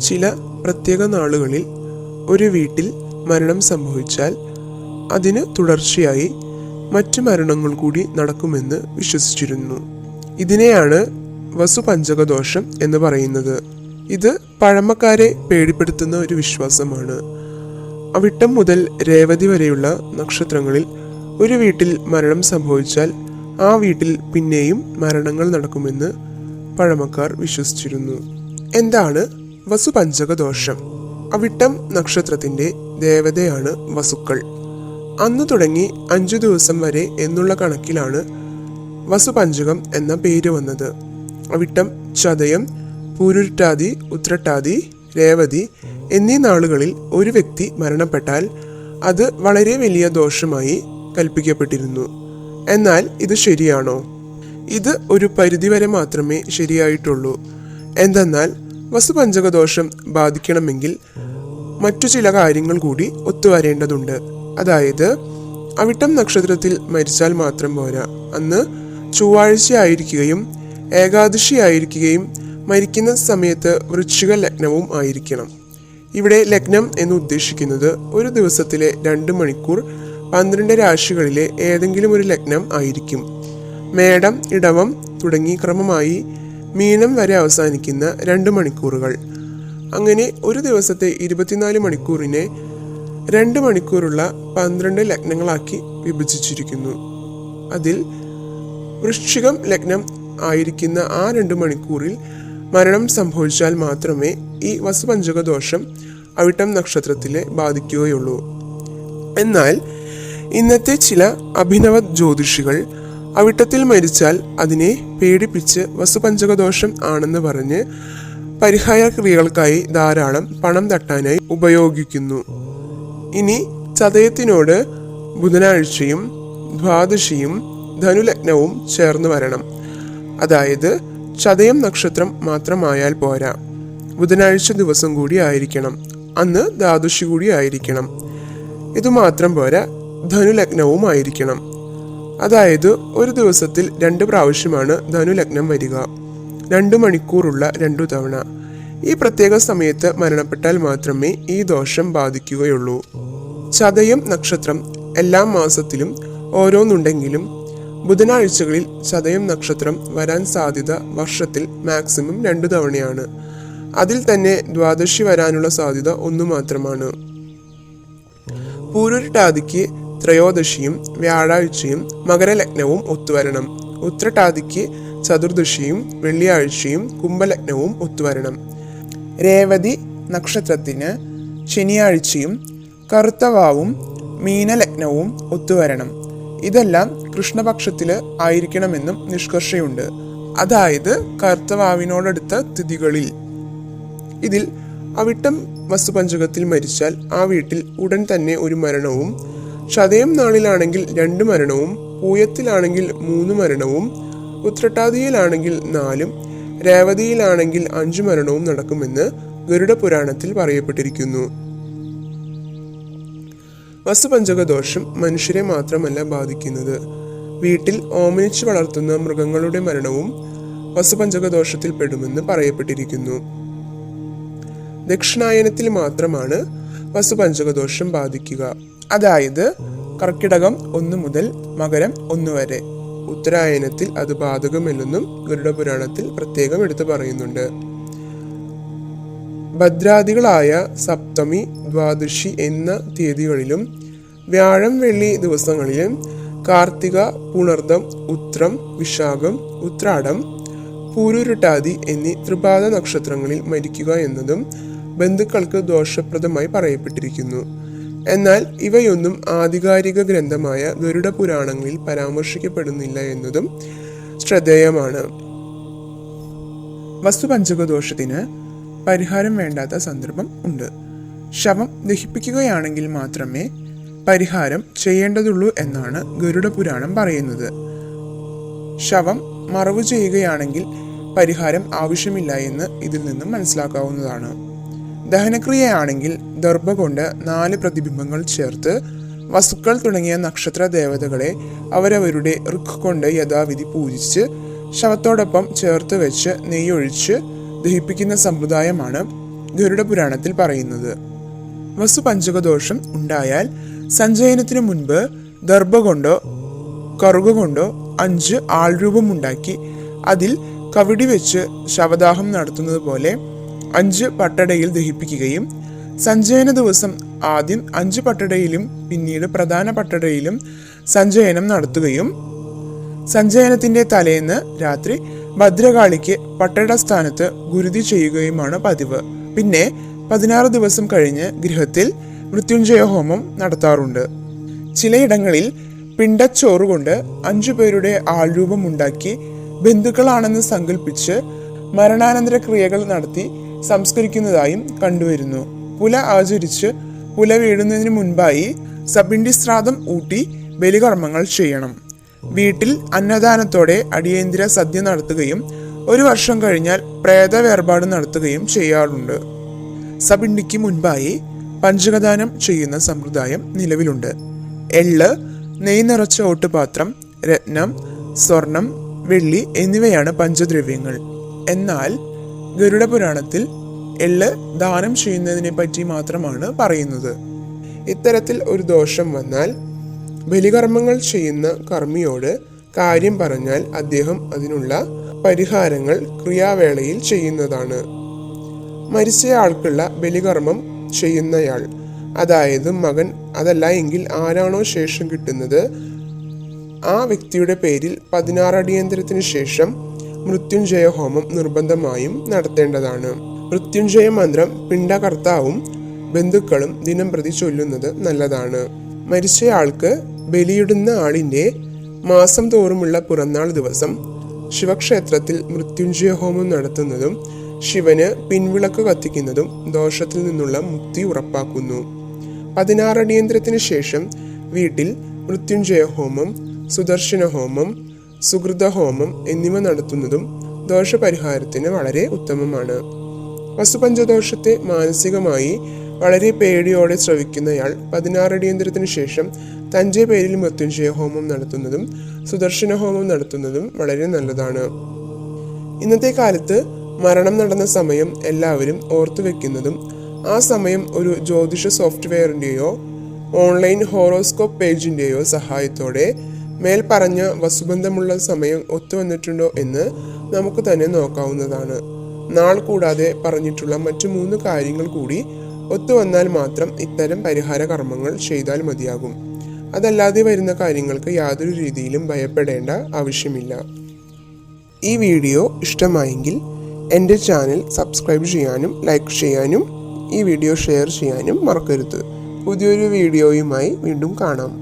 ചില പ്രത്യേക നാളുകളിൽ ഒരു വീട്ടിൽ മരണം സംഭവിച്ചാൽ അതിന് തുടർച്ചയായി മറ്റു മരണങ്ങൾ കൂടി നടക്കുമെന്ന് വിശ്വസിച്ചിരുന്നു. ഇതിനെയാണ് വസുപഞ്ചകദോഷം എന്ന് പറയുന്നത്. ഇത് പഴമക്കാരെ പേടിപ്പെടുത്തുന്ന ഒരു വിശ്വാസമാണ്. അവിട്ടം മുതൽ രേവതി വരെയുള്ള നക്ഷത്രങ്ങളിൽ ഒരു വീട്ടിൽ മരണം സംഭവിച്ചാൽ ആ വീട്ടിൽ പിന്നെയും മരണങ്ങൾ നടക്കുമെന്ന് പഴമക്കാർ വിശ്വസിച്ചിരുന്നു. എന്താണ് വസുപഞ്ചകദോഷം. അവിട്ടം നക്ഷത്രത്തിന്റെ ദേവതയാണ് വസുക്കൾ. അന്ന് തുടങ്ങി അഞ്ചു ദിവസം വരെ എന്നുള്ള കണക്കിലാണ് വസുപഞ്ചകം എന്ന പേര് വന്നത്. അവിട്ടം ചതയം പൂരുരുട്ടാതി ഉത്രട്ടാതി രേവതി എന്നീ നാളുകളിൽ ഒരു വ്യക്തി മരണപ്പെട്ടാൽ അത് വളരെ വലിയ ദോഷമായി കൽപ്പിക്കപ്പെട്ടിരുന്നു. എന്നാൽ ഇത് ശരിയാണോ? ഇത് ഒരു പരിധിവരെ മാത്രമേ ശരിയായിട്ടുള്ളൂ. എന്തെന്നാൽ വസുപഞ്ചകദോഷം ബാധിക്കണമെങ്കിൽ മറ്റു ചില കാര്യങ്ങൾ കൂടി ഒത്തുവരേണ്ടതുണ്ട്. അതായത് അവിട്ടം നക്ഷത്രത്തിൽ മരിച്ചാൽ മാത്രം പോരാ. അന്ന് ചൊവ്വാഴ്ചയായിരിക്കുകയും ഏകാദശിയായിരിക്കുകയും മരിക്കുന്ന സമയത്ത് വൃശ്ചിക ലഗ്നവും ആയിരിക്കണം. ഇവിടെ ലഗ്നം എന്ന് ഉദ്ദേശിക്കുന്നത് ഒരു ദിവസത്തിലെ രണ്ട് മണിക്കൂർ പന്ത്രണ്ട് രാശികളിലെ ഏതെങ്കിലും ഒരു ലഗ്നം ആയിരിക്കും. മേടം ഇടവം തുടങ്ങി ക്രമമായി മീനം വരെ അവസാനിക്കുന്ന രണ്ട് മണിക്കൂറുകൾ. അങ്ങനെ ഒരു ദിവസത്തെ ഇരുപത്തിനാല് മണിക്കൂറിനെ രണ്ട് മണിക്കൂറുള്ള പന്ത്രണ്ട് ലഗ്നങ്ങളാക്കി വിഭജിച്ചിരിക്കുന്നു. അതിൽ വൃശ്ചികം ലഗ്നം ആയിരിക്കുന്ന ആ രണ്ട് മണിക്കൂറിൽ മരണം സംഭവിച്ചാൽ മാത്രമേ ഈ വസുപഞ്ചക ദോഷം അവിട്ടം നക്ഷത്രത്തിലെ ബാധിക്കുകയുള്ളൂ. എന്നാൽ ഇന്നത്തെ ചില അഭിനവ ജ്യോതിഷികൾ അവിട്ടത്തിൽ മരിച്ചാൽ അതിനെ പേടിപ്പിച്ച് വസുപഞ്ചകദോഷം ആണെന്ന് പറഞ്ഞ് പരിഹാര ക്രിയകൾക്കായി ധാരാളം പണം തട്ടാനായി ഉപയോഗിക്കുന്നു. ഇനി ചതയത്തിനോട് ബുധനാഴ്ചയും ദ്വാദശിയും ധനുലഗ്നവും ചേർന്ന് വരണം. അതായത് ചതയം നക്ഷത്രം മാത്രമായാൽ പോരാ. ബുധനാഴ്ച ദിവസം കൂടി ആയിരിക്കണം. അന്ന് ദ്വാദശി കൂടി ആയിരിക്കണം. ഇതുമാത്രം പോരാ ധനുലഗ്നവും ആയിരിക്കണം അതായത് ഒരു ദിവസത്തിൽ രണ്ട് പ്രാവശ്യമാണ് ധനുലഗ്നം വരിക. രണ്ടു മണിക്കൂറുള്ള രണ്ടു തവണ. ഈ പ്രത്യേക സമയത്ത് മരണപ്പെട്ടാൽ മാത്രമേ ഈ ദോഷം ബാധിക്കുകയുള്ളൂ. ചതയം നക്ഷത്രം എല്ലാ മാസത്തിലും ഓരോന്നുണ്ടെങ്കിലും ബുധനാഴ്ചകളിൽ ചതയം നക്ഷത്രം വരാൻ സാധ്യത വർഷത്തിൽ മാക്സിമം രണ്ടു തവണയാണ്. അതിൽ തന്നെ ദ്വാദശി വരാനുള്ള സാധ്യത ഒന്നു മാത്രമാണ്. പൂരുരുട്ടാതിക്ക് ത്രയോദശിയും വ്യാഴാഴ്ചയും മകരലഗ്നവും ഒത്തുവരണം. ഉത്രട്ടാതിക്ക് ചതുർദശിയും വെള്ളിയാഴ്ചയും കുംഭലഗ്നവും ഒത്തുവരണം. രേവതി നക്ഷത്രത്തിന് ശനിയാഴ്ചയും കറുത്തവാവും മീനലഗ്നവും ഒത്തുവരണം. ഇതെല്ലാം കൃഷ്ണപക്ഷത്തിൽ ആയിരിക്കണമെന്നും നിഷ്കർഷയുണ്ട്. അതായത് കറുത്തവാവിനോടടുത്ത തിഥികളിൽ. ഇതിൽ അവിട്ടം വസ്തുപഞ്ചകത്തിൽ മരിച്ചാൽ ആ വീട്ടിൽ ഉടൻ തന്നെ ഒരു മരണവും ചതയം നാളിലാണെങ്കിൽ രണ്ട് മരണവും പൂയത്തിലാണെങ്കിൽ മൂന്ന് മരണവും ഉത്രട്ടാതിയിലാണെങ്കിൽ നാലും രേവതിയിലാണെങ്കിൽ അഞ്ചു മരണവും നടക്കുമെന്ന് ഗരുഡ പുരാണത്തിൽ പറയപ്പെട്ടിരിക്കുന്നു. വസുപഞ്ചക ദോഷം മനുഷ്യരെ മാത്രമല്ല ബാധിക്കുന്നത്. വീട്ടിൽ ഓമനിച്ച് വളർത്തുന്ന മൃഗങ്ങളുടെ മരണവും വസുപഞ്ചക ദോഷത്തിൽ പെടുമെന്ന് പറയപ്പെട്ടിരിക്കുന്നു. ദക്ഷിണായനത്തിൽ മാത്രമാണ് വസുപഞ്ചകദോഷം ബാധിക്കുക. അതായത് കർക്കിടകം ഒന്ന് മുതൽ മകരം ഒന്ന് വരെ. ഉത്തരായനത്തിൽ അത് ബാധകമല്ലെന്നും ഗരുഡ പുരാണത്തിൽ പ്രത്യേകം എടുത്തു പറയുന്നുണ്ട്. ഭദ്രാദികളായ സപ്തമി ദ്വാദശി എന്ന തീയതികളിലും വ്യാഴം വെള്ളി ദിവസങ്ങളിലും കാർത്തിക പുണർദം ഉത്രം വിശാഖം ഉത്രാടം പൂരുരുട്ടാതി എന്നീ ത്രിപാദ നക്ഷത്രങ്ങളിൽ മരിക്കുക എന്നതും ബന്ധുക്കൾക്ക് ദോഷപ്രദമായി പറയപ്പെട്ടിരിക്കുന്നു. എന്നാൽ ഇവയൊന്നും ആധികാരിക ഗ്രന്ഥമായ ഗരുഡ പുരാണങ്ങളിൽ പരാമർശിക്കപ്പെടുന്നില്ല എന്നതും ശ്രദ്ധേയമാണ്. വസ്തുപഞ്ചകദോഷത്തിന് പരിഹാരം വേണ്ടാത്ത സന്ദർഭം ഉണ്ട്. ശവം ദഹിപ്പിക്കുകയാണെങ്കിൽ മാത്രമേ പരിഹാരം ചെയ്യേണ്ടതുള്ളൂ എന്നാണ് ഗരുഡ പുരാണം പറയുന്നത്. ശവം മറവു ചെയ്യുകയാണെങ്കിൽ പരിഹാരം ആവശ്യമില്ല എന്ന് ഇതിൽ നിന്നും മനസ്സിലാക്കാവുന്നതാണ്. ദഹനക്രിയയാണെങ്കിൽ ദർഭ കൊണ്ട് നാല് പ്രതിബിംബങ്ങൾ ചേർത്ത് വസുക്കൾ തുടങ്ങിയ നക്ഷത്ര ദേവതകളെ അവരവരുടെ ഋഖ് കൊണ്ട് യഥാവിധി പൂജിച്ച് ശവത്തോടൊപ്പം ചേർത്ത് വെച്ച് നെയ്യൊഴിച്ച് ദഹിപ്പിക്കുന്ന സമ്പ്രദായമാണ് ഗരുഡ പുരാണത്തിൽ പറയുന്നത്. വസു പഞ്ചകദോഷം ഉണ്ടായാൽ സഞ്ചയനത്തിനു മുൻപ് ദർഭ കൊണ്ടോ കറുക കൊണ്ടോ അഞ്ച് ആൾരൂപമുണ്ടാക്കി അതിൽ കവിടി വെച്ച് ശവദാഹം നടത്തുന്നത് പോലെ അഞ്ച് പട്ടടയിൽ ദഹിപ്പിക്കുകയും സഞ്ചയന ദിവസം ആദ്യം അഞ്ച് പട്ടടയിലും പിന്നീട് പ്രധാന പട്ടടയിലും സഞ്ചയനം നടത്തുകയും സഞ്ചയനത്തിന്റെ തലേന്ന് രാത്രി ഭദ്രകാളിക്ക് പട്ടട സ്ഥാനത്ത് ഗുരുതി ചെയ്യുകയുമാണ് പതിവ്. പിന്നെ പതിനാറ് ദിവസം കഴിഞ്ഞ് ഗൃഹത്തിൽ മൃത്യുഞ്ജയ ഹോമം നടത്താറുണ്ട്. ചിലയിടങ്ങളിൽ പിണ്ടച്ചോറ് കൊണ്ട് അഞ്ചു പേരുടെ ആൾരൂപം ഉണ്ടാക്കി ബന്ധുക്കളാണെന്ന് സങ്കല്പിച്ച് മരണാനന്തര ക്രിയകൾ നടത്തി സംസ്കരിക്കുന്നതായും കണ്ടുവരുന്നു. പുല ആചരിച്ച് പുല വീഴുന്നതിന് മുൻപായി സബിണ്ടി ശ്രാദ്ധം ഊട്ടി ബലികർമ്മങ്ങൾ ചെയ്യണം. വീട്ടിൽ അന്നദാനത്തോടെ അടിയന്തര സദ്യ നടത്തുകയും ഒരു വർഷം കഴിഞ്ഞാൽ പ്രേത വേർപാട് നടത്തുകയും ചെയ്യാറുണ്ട്. സബിണ്ടിക്ക് മുൻപായി പഞ്ചകദാനം ചെയ്യുന്ന സമ്പ്രദായം നിലവിലുണ്ട്. എള്ള് നെയ് നിറച്ച ഓട്ടുപാത്രം രത്നം സ്വർണം വെള്ളി എന്നിവയാണ് പഞ്ചദ്രവ്യങ്ങൾ. എന്നാൽ ഗരുഡ പുരാണത്തിൽ എള്ള് ദാനം ചെയ്യുന്നതിനെ പറ്റി മാത്രമാണ് പറയുന്നത്. ഇത്തരത്തിൽ ഒരു ദോഷം വന്നാൽ ബലികർമ്മങ്ങൾ ചെയ്യുന്ന കർമ്മിയോട് കാര്യം പറഞ്ഞാൽ അദ്ദേഹം അതിനുള്ള പരിഹാരങ്ങൾ ക്രിയാവേളയിൽ ചെയ്യുന്നതാണ്. മരിച്ചയാൾക്കുള്ള ബലികർമ്മം ചെയ്യുന്നയാൾ അതായത് മകൻ അതല്ല എങ്കിൽ ആരാണോ ശേഷം കിട്ടുന്നത് ആ വ്യക്തിയുടെ പേരിൽ പതിനാറ് അടിയന്തരത്തിന് ശേഷം മൃത്യുഞ്ജയ ഹോമം നിർബന്ധമായും നടത്തേണ്ടതാണ്. മൃത്യുഞ്ജയ മന്ത്രം പിണ്ടകർത്താവും ബന്ധുക്കളും ദിനം പ്രതി ചൊല്ലുന്നത് നല്ലതാണ്. മരിച്ചയാൾക്ക് ബലിയിടുന്ന ആളിന്റെ മാസം തോറുമുള്ള പിറന്നാൾ ദിവസം ശിവക്ഷേത്രത്തിൽ മൃത്യുഞ്ജയ ഹോമം നടത്തുന്നതും ശിവന് പിൻവിളക്ക് കത്തിക്കുന്നതും ദോഷത്തിൽ നിന്നുള്ള മുക്തി ഉറപ്പാക്കുന്നു. പതിനാറ് അടിയന്തരത്തിന് ശേഷം വീട്ടിൽ മൃത്യുഞ്ജയ ഹോമം സുദർശന ഹോമം സുഹൃത ഹോമം എന്നിവ നടത്തുന്നതും ദോഷപരിഹാരത്തിന് വളരെ ഉത്തമമാണ്. വസുപഞ്ചദോഷത്തെ മാനസികമായി വളരെ പേടിയോടെ ശ്രവിക്കുന്നയാൾ പതിനാറ് അടിയന്തരത്തിന് ശേഷം തന്റെ പേരിൽ മൃത്യുഞ്ജയ ഹോമം നടത്തുന്നതും സുദർശന ഹോമം നടത്തുന്നതും വളരെ നല്ലതാണ്. ഇന്നത്തെ കാലത്ത് മരണം നടന്ന സമയം എല്ലാവരും ഓർത്തു വെക്കുന്നതും ആ സമയം ഒരു ജ്യോതിഷ സോഫ്റ്റ്വെയറിന്റെയോ ഓൺലൈൻ ഹോറോസ്കോപ്പ് പേജിന്റെയോ സഹായത്തോടെ മേൽ പറഞ്ഞ വസുബന്ധമുള്ള സമയം ഒത്തുവന്നിട്ടുണ്ടോ എന്ന് നമുക്ക് തന്നെ നോക്കാവുന്നതാണ്. നാൾ കൂടാതെ പറഞ്ഞിട്ടുള്ള മറ്റു മൂന്ന് കാര്യങ്ങൾ കൂടി ഒത്തുവന്നാൽ മാത്രം ഇത്തരം പരിഹാര കർമ്മങ്ങൾ ചെയ്താൽ മതിയാകും. അതല്ലാതെ വരുന്ന കാര്യങ്ങൾക്ക് യാതൊരു രീതിയിലും ഭയപ്പെടേണ്ട ആവശ്യമില്ല. ഈ വീഡിയോ ഇഷ്ടമായെങ്കിൽ എന്റെ ചാനൽ സബ്സ്ക്രൈബ് ചെയ്യാനും ലൈക്ക് ചെയ്യാനും ഈ വീഡിയോ ഷെയർ ചെയ്യാനും മറക്കരുത്. പുതിയൊരു വീഡിയോയുമായി വീണ്ടും കാണാം.